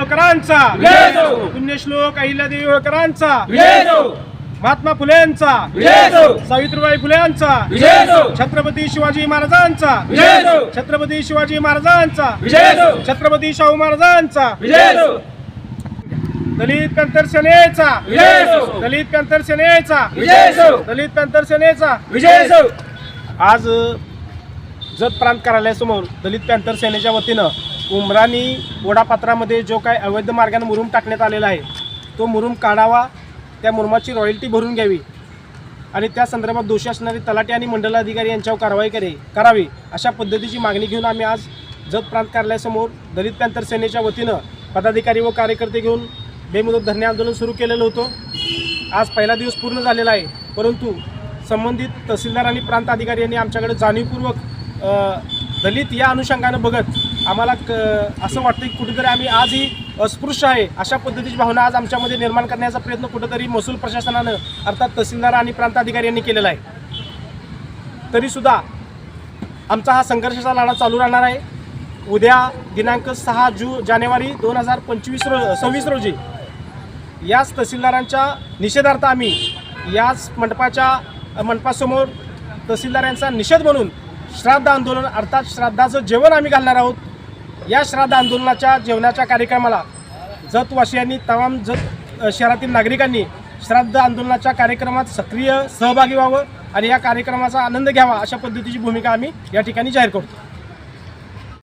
होळकरांचा. पुण्यश्लोक अहिल्यादेवी होळकरांचा महात्मा फुलेंचा विजय असो सावित्रीबाई फुलेंचा विजय असो छत्रपती शिवाजी महाराजांचा छत्रपती शिवाजी महाराजांचा छत्रपती शाहू महाराजांचा दलित पॅंथर सेनेचा दलित पॅंथर सेनेचा दलित पॅंथर सेनेचा विजय आज जत प्रांत कार्यालयासमोर दलित पॅंथर सेनेच्या वतीनं उमराणी वडापात्रामध्ये जो काय अवैध मार्गाने मुरुम टाकण्यात आलेला आहे तो मुरुम काढावा त्या मुरुमाची रॉयल्टी भरून घ्यावी आणि त्या संदर्भात दोषी असणारे तलाठी आणि मंडलाधिकारी यांच्यावर कारवाई करे करावी अशा पद्धतीची मागणी घेऊन आम्ही आज जत प्रांत कार्यालयासमोर दलित पॅंथर सेनेच्या वतीनं पदाधिकारी व कार्यकर्ते घेऊन बेमुदत धरणे आंदोलन सुरू केलेलं होतं. आज पहिला दिवस पूर्ण झालेला आहे परंतु संबंधित तहसीलदार आणि प्रांत अधिकारी यांनी आमच्याकडे जाणीवपूर्वक दलित या अनुषंगानं बघत आम्हाला क असं वाटतं की कुठेतरी आम्ही आजही अस्पृश्य आहे. अशा पद्धतीची भावना आज आमच्यामध्ये निर्माण करण्याचा प्रयत्न कुठंतरी महसूल प्रशासनानं अर्थात तहसीलदार आणि प्रांताधिकारी यांनी केलेला आहे. तरीसुद्धा आमचा हा संघर्षाचा लढा चालू राहणार आहे. उद्या दिनांक सहा जू जानेवारी दोन हजार पंचवीस रो सव्वीस रोजी याच तहसीलदारांच्या निषेधार्थ आम्ही याच मंडपाच्या मंडपासमोर तहसीलदारांचा निषेध म्हणून श्राद्ध आंदोलन अर्थात श्राद्धाचं जेवण आम्ही घालणार आहोत. या श्राद्ध आंदोलनाच्या जेवणाच्या कार्यक्रमाला जतवासियांनी तमाम जत शहरातील नागरिकांनी श्राद्ध आंदोलनाच्या कार्यक्रमात सक्रिय सहभागी व्हावं आणि या कार्यक्रमाचा आनंद घ्यावा अशा पद्धतीची भूमिका आम्ही या ठिकाणी जाहीर करतो.